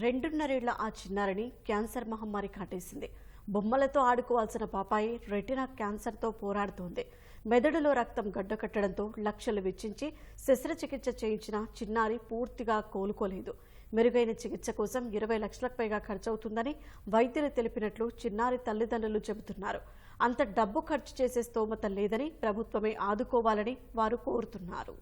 రెండున్నరేళ్ళ ఆ చిన్నారిని క్యాన్సర్ మహమ్మారి కాటేసింది. బొమ్మలతో ఆడుకోవాల్సిన పాపాయి రెటినా క్యాన్సర్తో పోరాడుతోంది. మెదడులో రక్తం గడ్డకట్టడంతో లక్షలు వెచ్చించి శస్త్రచికిత్స చేయించిన చిన్నారి పూర్తిగా కోలుకోలేదు. మెరుగైన చికిత్స కోసం ఇరవై లక్షలకు పైగా ఖర్చవుతుందని వైద్యులు తెలిపినట్లు చిన్నారి తల్లిదండ్రులు చెబుతున్నారు. అంత డబ్బు ఖర్చు చేసే స్తోమత లేదని ప్రభుత్వమే ఆదుకోవాలని వారు కోరుతున్నారు.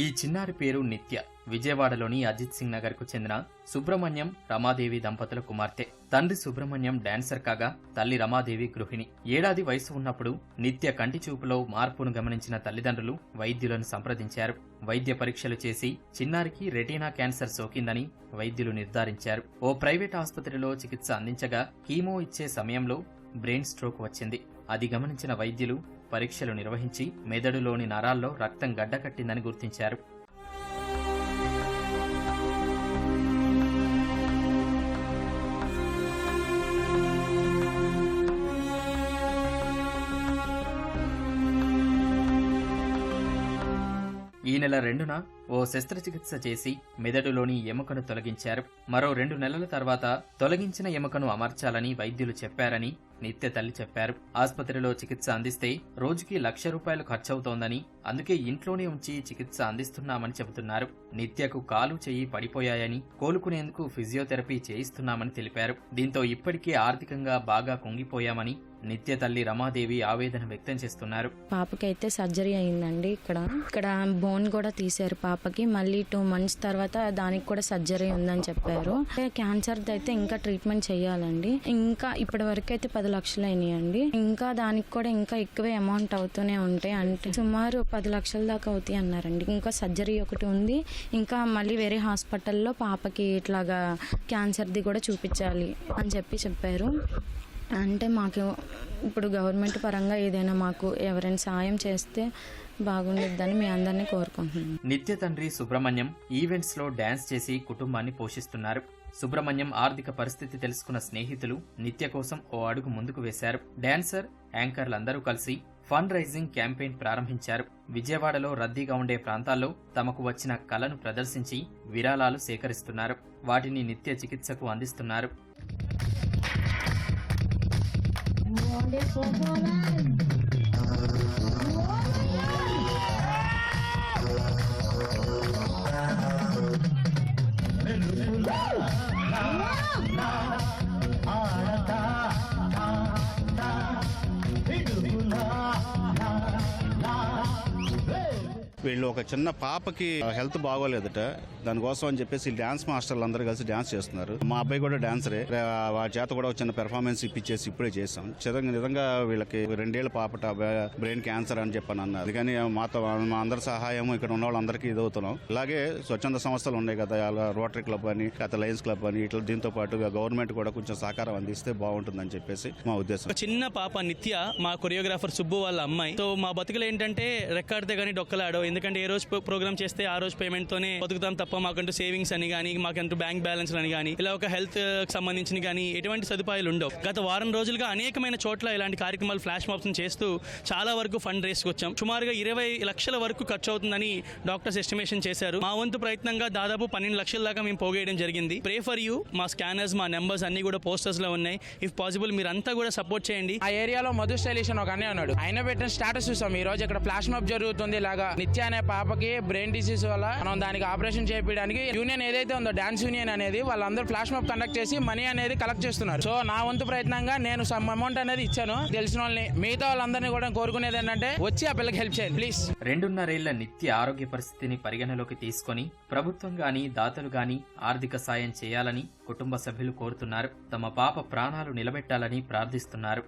ఈ చిన్నారి పేరు నిత్య. విజయవాడలోని అజిత్ సింగ్ నగర్కు చెందిన సుబ్రహ్మణ్యం రమాదేవి దంపతుల కుమార్తె. తండ్రి సుబ్రహ్మణ్యం డాన్సర్ కాగా తల్లి రమాదేవి గృహిణి. ఏడాది వయసు ఉన్నప్పుడు నిత్య కంటి చూపులో మార్పును గమనించిన తల్లిదండ్రులు వైద్యులను సంప్రదించారు. వైద్య పరీక్షలు చేసి చిన్నారికి రెటీనా క్యాన్సర్ సోకిందని వైద్యులు నిర్ధారించారు. ఓ ప్రైవేట్ ఆసుపత్రిలో చికిత్స అందించగా కీమో ఇచ్చే సమయంలో బ్రెయిన్ స్ట్రోక్ వచ్చింది. అది గమనించిన వైద్యులు పరీక్షలు నిర్వహించి మెదడులోని నరాల్లో రక్తం గడ్డకట్టిందని గుర్తించారు. ఈ నెల రెండున ఓ శస్త్రచికిత్స చేసి మెదడులోని ఎముకను తొలగించారు. మరో రెండు నెలల తర్వాత తొలగించిన ఎముకను అమర్చాలని వైద్యులు చెప్పారని నిత్య తల్లి చెప్పారు. ఆసుపత్రిలో చికిత్స అందిస్తే రోజుకి లక్ష రూపాయలు ఖర్చవుతోందని అందుకే ఇంట్లోనే ఉంచి చికిత్స అందిస్తున్నామని చెబుతున్నారు. నిత్యకు కాలు చెయ్యి పడిపోయాయని కోలుకునేందుకు ఫిజియోథెరపీ చేయిస్తున్నామని తెలిపారు. దీంతో ఇప్పటికే ఆర్థికంగా బాగా కుంగిపోయామని నిత్య తల్లి రమాదేవి ఆవేదన వ్యక్తం చేస్తున్నారు. పాపకి అయితే సర్జరీ అయిందండి ఇక్కడ. ఇక్కడ బోన్ కూడా తీశారు పాపకి. మళ్ళీ టూ మంత్స్ తర్వాత దానికి కూడా సర్జరీ ఉందని చెప్పారు. క్యాన్సర్ అయితే ఇంకా ట్రీట్మెంట్ చేయాలండి. ఇంకా ఇప్పటి వరకు అయితే పది లక్షలు అయినాయండి ఇంకా దానికి కూడా ఇంకా ఎక్కువే అమౌంట్ అవుతూనే ఉంటాయి. అంటే సుమారు పది లక్షల దాకా అవుతాయి అన్నారండి. ఇంకా సర్జరీ ఒకటి ఉంది. ఇంకా మళ్ళీ వేరే హాస్పిటల్లో పాపకి ఇట్లాగా క్యాన్సర్ది కూడా చూపించాలి అని చెప్పి చెప్పారు. అంటే మాకు ఇప్పుడు గవర్నమెంట్ పరంగా ఏదైనా మాకు ఎవరైనా సాయం చేస్తే బాగుండిద్దని మీ అందరినీ కోరుకుంటున్నాను నిత్య తండ్రి సుబ్రహ్మణ్యం ఈవెంట్స్లో డాన్స్ చేసి కుటుంబాన్ని పోషిస్తున్నారు. సుబ్రహ్మణ్యం ఆర్థిక పరిస్థితి తెలుసుకున్న స్నేహితులు నిత్య కోసం ఓ అడుగు ముందుకు వేశారు. డాన్సర్ యాంకర్లందరూ కలిసి ఫండ్ రైజింగ్ క్యాంపెయిన్ ప్రారంభించారు. విజయవాడలో రద్దీగా ఉండే ప్రాంతాల్లో తమకు వచ్చిన కళను ప్రదర్శించి విరాళాలు సేకరిస్తున్నారు. వాటిని నిత్య చికిత్సకు అందిస్తున్నారు. వీళ్ళు ఒక చిన్న పాపకి హెల్త్ బాగోలేదట. దానికోసం అని చెప్పేసి డాన్స్ మాస్టర్లు అందరూ కలిసి డాన్స్ చేస్తున్నారు. మా అబ్బాయి కూడా డాన్సరే. వాడి చేత కూడా చిన్న పెర్ఫార్మెన్స్ ఇప్పించేసి ఇప్పుడే చేసాం చిదంగా నిజంగా వీళ్ళకి రెండేళ్ళ పాపట బ్రెయిన్ క్యాన్సర్ అని చెప్పని అన్నారు. కానీ మాతో మా అందరి సహాయం ఇక్కడ ఉన్న వాళ్ళందరికీ ఇదవుతున్నాం. అలాగే స్వచ్ఛంద సంస్థలు ఉన్నాయి కదా అలా రోటరీ క్లబ్ అని గత లయన్స్ క్లబ్ అని ఇట్లా దీంతో పాటు గవర్నమెంట్ కూడా కొంచెం సహకారం అందిస్తే బాగుంటుందని చెప్పేసి మా ఉద్దేశం. ఒక చిన్న పాప నిత్య మా కొరియోగ్రాఫర్ సుబ్బు వాళ్ళ అమ్మాయి. సో మా బతుకులు ఏంటంటే రెక్కాడితే కానీ డొక్కలాడో ఎందుకంటే ఏ రోజు ప్రోగ్రామ్ చేస్తే ఆ రోజు పేమెంట్ తోనే బతుకుతాం తప్ప మాకంటూ సేవింగ్స్ అని కానీ మాకంటూ బ్యాంక్ బ్యాలెన్స్ అని కానీ ఇలా ఒక హెల్త్ uh, సంబంధించిన కానీ ఎటువంటి సదుపాయాలు ఉండవు. గత వారం రోజులుగా అనేకమైన చోట్ల ఇలాంటి కార్యక్రమాలు ఫ్లాష్ మాప్స్ చేస్తూ చాలా వరకు ఫండ్ రేస్కి వచ్చాం. సుమారుగా ఇరవై లక్షల వరకు ఖర్చు అవుతుందని డాక్టర్స్ ఎస్టిమేషన్ చేశారు. మా వంతు ప్రయత్నంగా దాదాపు పన్నెండు లక్షల దాకా మేము పోగేయడం జరిగింది. ప్రే ఫర్ యూ మా స్కానర్స్ మా నెంబర్స్ అన్ని కూడా పోస్టర్స్లో ఉన్నాయి. ఇఫ్ పాసిబుల్ మీరంతా కూడా సపోర్ట్ చేయండి. ఆ ఏరియాలో మధు స్టైలిష్ ఒక అన్నయ్య ఉన్నాడు. ఆయన పెట్టిన స్టాటస్ చూసాం. ఈ రోజు ఇక్కడ ఫ్లాష్ మాప్ జరుగుతుంది ఇలాగా నిత్య అనే పాపకి బ్రెయిన్ డిసీజ్ వల్ల మనం దానికి ఆపరేషన్ చేయడానికి యూనియన్ ఏదైతే ఉందో డాన్స్ యూనియన్ అనేది వాళ్ళందరూ ఫ్లాష్ మాప్ కండక్ట్ చేసి మనీ అనేది కలెక్ట్ చేస్తున్నారు. సో నా వంతు ప్రయత్నంగా నేను సమ్ అమౌంట్ అనేది ఇచ్చాను. తెలిసిన వాళ్ళని మిగతా వాళ్ళందరినీ కూడా కోరుకునేది ఏంటంటే వచ్చి ఆ పిల్లకి హెల్ప్ చేయండి ప్లీజ్. రెండున్నరేళ్ళ నిత్య ఆరోగ్య పరిస్థితిని పరిగణలోకి తీసుకొని ప్రభుత్వం గాని దాతలు గాని ఆర్థిక సాయం చేయాలని కుటుంబ సభ్యులు కోరుతున్నారు. తమ పాప ప్రాణాలు నిలబెట్టాలని ప్రార్థిస్తున్నారు.